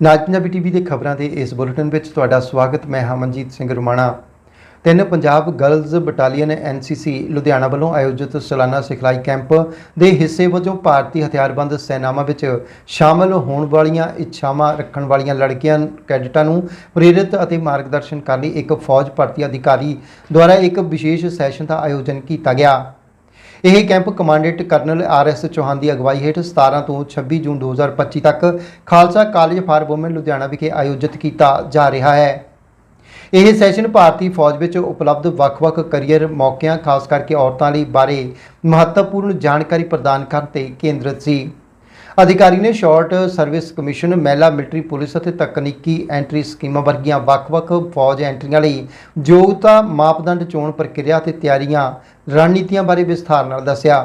ਨਾਜ Punjabi TV ਦੇ ਖਬਰਾਂ ਦੇ ਇਸ ਬੁਲੇਟਿਨ ਵਿੱਚ ਤੁਹਾਡਾ ਸਵਾਗਤ, ਮੈਂ ਹਮਨਜੀਤ ਸਿੰਘ ਰੁਮਾਣਾ। ਤਿੰਨ Punjab girls battalion NCC Ludhiana ਵੱਲੋਂ ਆਯੋਜਿਤ ਸਾਲਾਨਾ ਸਿਖਲਾਈ ਕੈਂਪ ਦੇ ਹਿੱਸੇ ਵਜੋਂ ਭਾਰਤੀ ਹਥਿਆਰਬੰਦ ਸੈਨਾਵਾਂ ਵਿੱਚ ਸ਼ਾਮਲ ਹੋਣ ਵਾਲੀਆਂ ਇੱਛਾਵਾਂ ਰੱਖਣ ਵਾਲੀਆਂ ਲੜਕੀਆਂ, ਕੈਡਟਾਂ ਨੂੰ ਪ੍ਰੇਰਿਤ ਅਤੇ ਮਾਰਗਦਰਸ਼ਨ ਕਰਨ ਲਈ ਇੱਕ ਫੌਜ ਭਰਤੀ ਅਧਿਕਾਰੀ ਦੁਆਰਾ ਇੱਕ ਵਿਸ਼ੇਸ਼ ਸੈਸ਼ਨ ਦਾ ਆਯੋਜਨ ਕੀਤਾ ਗਿਆ। ਇਹ camp commandant colonel R S Chauhan ਦੀ ਅਗਵਾਈ ਹੇਠ 17 ਤੋਂ 26 ਜੂਨ 2025 ਤੱਕ Khalsa college for women Ludhiana ਵਿਖੇ ਆਯੋਜਿਤ ਕੀਤਾ ਜਾ ਰਿਹਾ ਹੈ। ਇਹ ਸੈਸ਼ਨ ਭਾਰਤੀ ਫੌਜ ਵਿੱਚ ਉਪਲਬਧ ਵੱਖ-ਵੱਖ ਕੈਰੀਅਰ ਮੌਕਿਆਂ, ਖਾਸ ਕਰਕੇ ਔਰਤਾਂ ਲਈ, ਬਾਰੇ ਮਹੱਤਵਪੂਰਨ ਜਾਣਕਾਰੀ ਪ੍ਰਦਾਨ ਕਰਨ ਤੇ ਕੇਂਦਰਿਤ ਸੀ। ਅਧਿਕਾਰੀ ਨੇ ਸ਼ਾਰਟ ਸਰਵਿਸ ਕਮਿਸ਼ਨ, ਮਹਿਲਾ ਮਿਲਟਰੀ ਪੁਲਿਸ ਅਤੇ ਤਕਨੀਕੀ ਐਂਟਰੀ ਸਕੀਮਾਂ ਵਰਗੀਆਂ ਵੱਖ-ਵੱਖ ਫੌਜ ਐਂਟਰੀਆਂ ਲਈ ਯੋਗਤਾ ਮਾਪਦੰਡ ਚੋਣ ਪ੍ਰਕਿਰਿਆ ਅਤੇ ਤਿਆਰੀਆਂ ਰਣਨੀਤੀਆਂ ਬਾਰੇ ਵਿਸਥਾਰ ਨਾਲ ਦੱਸਿਆ।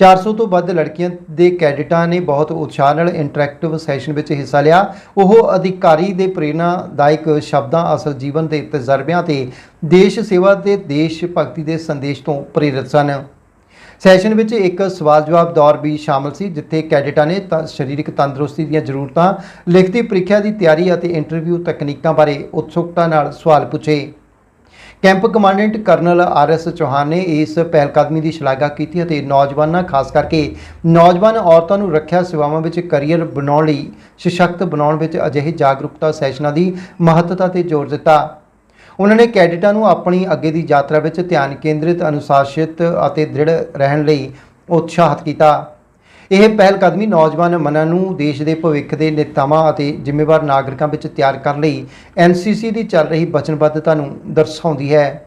400 ਤੋਂ ਵੱਧ ਲੜਕੀਆਂ ਦੇ ਕੈਡਿਟਾਂ ਨੇ ਬਹੁਤ ਉਤਸ਼ਾਹ ਨਾਲ ਇੰਟਰੈਕਟਿਵ ਸੈਸ਼ਨ ਵਿੱਚ ਹਿੱਸਾ ਲਿਆ। ਉਹ ਅਧਿਕਾਰੀ ਦੇ ਪ੍ਰੇਰਨਾਦਾਇਕ ਸ਼ਬਦਾਂ, ਅਸਲ ਜੀਵਨ ਦੇ ਤਜਰਬਿਆਂ ਤੇ ਦੇਸ਼ ਸੇਵਾ ਤੇ ਦੇਸ਼ ਭਗਤੀ ਦੇ ਸੰਦੇਸ਼ ਤੋਂ ਪ੍ਰੇਰਿਤ ਸਨ। ਸੈਸ਼ਨ ਵਿੱਚ ਇੱਕ ਸਵਾਲ ਜਵਾਬ ਦੌਰ ਵੀ ਸ਼ਾਮਲ ਸੀ, ਜਿੱਥੇ ਕੈਡਿਟਾਂ ਨੇ ਤ- ਸਰੀਰਕ ਤੰਦਰੁਸਤੀ ਦੀਆਂ ਜ਼ਰੂਰਤਾਂ, ਲਿਖਤੀ ਪ੍ਰੀਖਿਆ ਦੀ ਤਿਆਰੀ ਅਤੇ ਇੰਟਰਵਿਊ ਤਕਨੀਕਾਂ ਬਾਰੇ ਉਤਸੁਕਤਾ ਨਾਲ ਸਵਾਲ ਪੁੱਛੇ। Camp commandant colonel R S Chauhan ਨੇ ਇਸ ਪਹਿਲਕਦਮੀ ਦੀ ਸ਼ਲਾਘਾ ਕੀਤੀ ਅਤੇ ਨੌਜਵਾਨਾਂ, ਖਾਸ ਕਰਕੇ ਨੌਜਵਾਨ ਔਰਤਾਂ ਨੂੰ ਰੱਖਿਆ ਸੇਵਾਵਾਂ ਵਿੱਚ ਕੈਰੀਅਰ ਬਣਾਉਣ ਲਈ, ਸਸ਼ਕਤ ਬਣਾਉਣ ਵਿੱਚ ਅਜਿਹੇ ਜਾਗਰੂਕਤਾ ਸੈਸ਼ਨਾਂ ਦੀ ਮਹੱਤਤਾ ਤੇ ਜ਼ੋਰ ਦਿੱਤਾ। ਉਹਨਾਂ ਨੇ ਕੈਡਿਟਾਂ ਨੂੰ ਆਪਣੀ ਅੱਗੇ ਦੀ ਯਾਤਰਾ ਵਿੱਚ ਧਿਆਨ ਕੇਂਦਰਿਤ, ਅਨੁਸ਼ਾਸਿਤ ਅਤੇ ਦ੍ਰਿੜ ਰਹਿਣ ਲਈ ਉਤਸ਼ਾਹਿਤ ਕੀਤਾ। ਇਹ ਪਹਿਲ ਕਦਮੀ ਨੌਜਵਾਨ ਮਨਾਂ ਨੂੰ ਦੇਸ਼ ਦੇ ਭਵਿੱਖ ਦੇ ਨੇਤਾਵਾਂ ਅਤੇ ਜ਼ਿੰਮੇਵਾਰ ਨਾਗਰਿਕਾਂ ਵਿੱਚ ਤਿਆਰ ਕਰਨ ਲਈ ਐਨਸੀਸੀ ਦੀ ਚੱਲ ਰਹੀ ਵਚਨਬੱਧਤਾ ਨੂੰ ਦਰਸਾਉਂਦੀ ਹੈ।